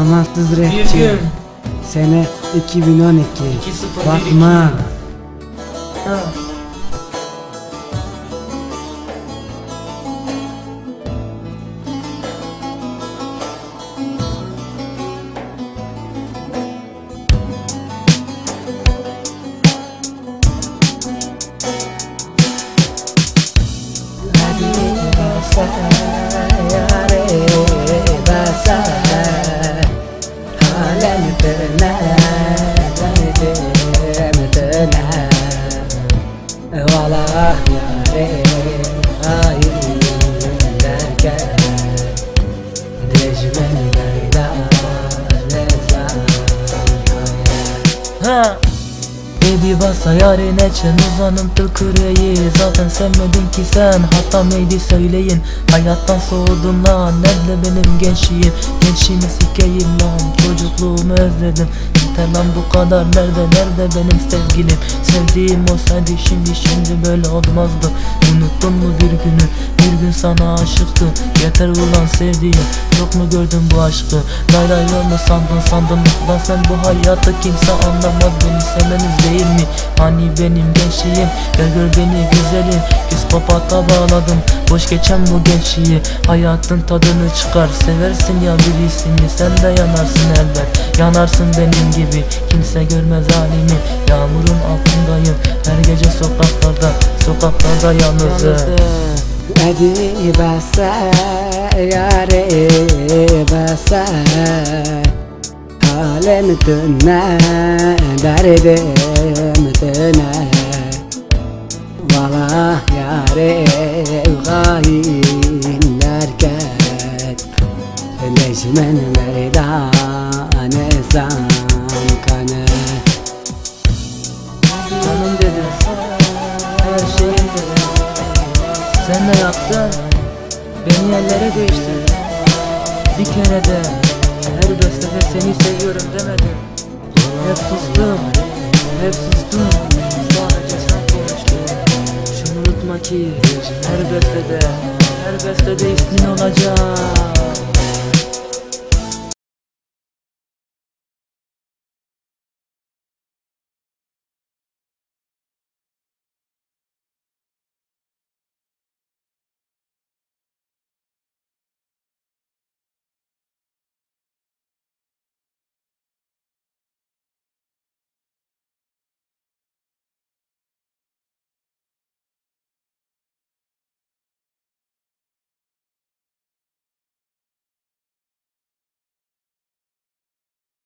Amansız rapçi Sene 2012 2-0 Batman Ha. uh, Dedi basa yarine çen? Uzanım küreği. Zaten sevmedin ki sen. Hatta neydi söyleyin. Hayattan soğudum lan. Nerede benim gençliğim? Gençliğimi sikeyim lan. Çocukluğumu özledim. Yeter lan bu kadar. Nerede nerede benim sevgilim? Sevdiğim olsaydı şimdi şimdi böyle olmazdı. Unuttun mu bir günü? Bir gün sana aşıktım Yeter ulan sevdiğim çok mu gördün bu aşkı? Lay lay sandın sandın Lan sen bu hayatı kimse anlamaz. Beni sevmeniz değil mi? Hani benim gençliğim? Gel gör beni güzelim. Psikopata bağladım. Boş geçen bu gençliği. Hayatın tadını çıkar. Seversin ya birisini Sen de yanarsın elbet. Yanarsın benim gibi. Kimse görmez halimi. Yağmurun altındayım. Her gece sokaklarda Sokaklarda yalnızım. Hadi basa Tüne derdim tüne Valla yare gayin derken Leşmen merdane zan kane Canım dedim Her şeyim dedim Sen ne yaptın? Beni yerlere değiştirdin. Bir kere de Her bestefe seni demedim Hep sustum Hep sustum. Sadece sen konuştun Şunu unutma ki Her bestede Her bestede ismin olacak